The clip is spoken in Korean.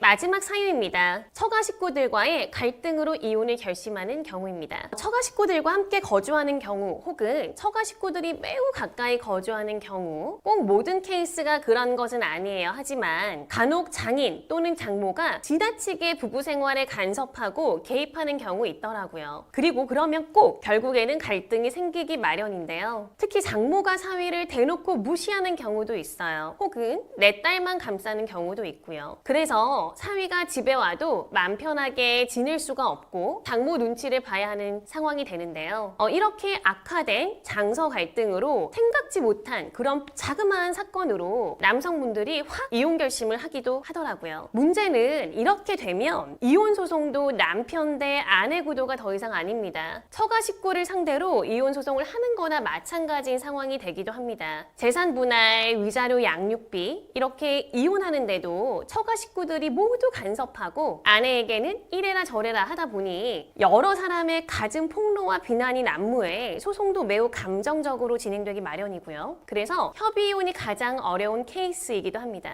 마지막 사유입니다. 처가 식구들과의 갈등으로 이혼을 결심하는 경우입니다. 처가 식구들과 함께 거주하는 경우 혹은 처가 식구들이 매우 가까이 거주하는 경우 꼭 모든 케이스가 그런 것은 아니에요. 하지만 간혹 장인 또는 장모가 지나치게 부부 생활에 간섭하고 개입하는 경우 있더라고요. 그리고 그러면 꼭 결국에는 갈등이 생기기 마련인데요. 특히 장모가 사위를 대놓고 무시하는 경우도 있어요. 혹은 내 딸만 감싸는 경우도 있고요. 그래서 사위가 집에 와도 마음 편하게 지낼 수가 없고 장모 눈치를 봐야 하는 상황이 되는데요. 어, 이렇게 악화된 장서 갈등으로 생각지 못한 그런 자그마한 사건으로 남성분들이 확 이혼 결심을 하기도 하더라고요. 문제는 이렇게 되면 이혼 소송도 남편 대 아내 구도가 더 이상 아닙니다. 처가 식구를 상대로 이혼 소송을 하는 거나 마찬가지인 상황이 되기도 합니다. 재산 분할, 위자료 양육비 이렇게 이혼하는데도 처가 식구들이 모두 간섭하고 아내에게는 이래라 저래라 하다 보니 여러 사람의 갖은 폭로와 비난이 난무해 소송도 매우 감정적으로 진행되기 마련이고요. 그래서 협의 이혼이 가장 어려운 케이스이기도 합니다.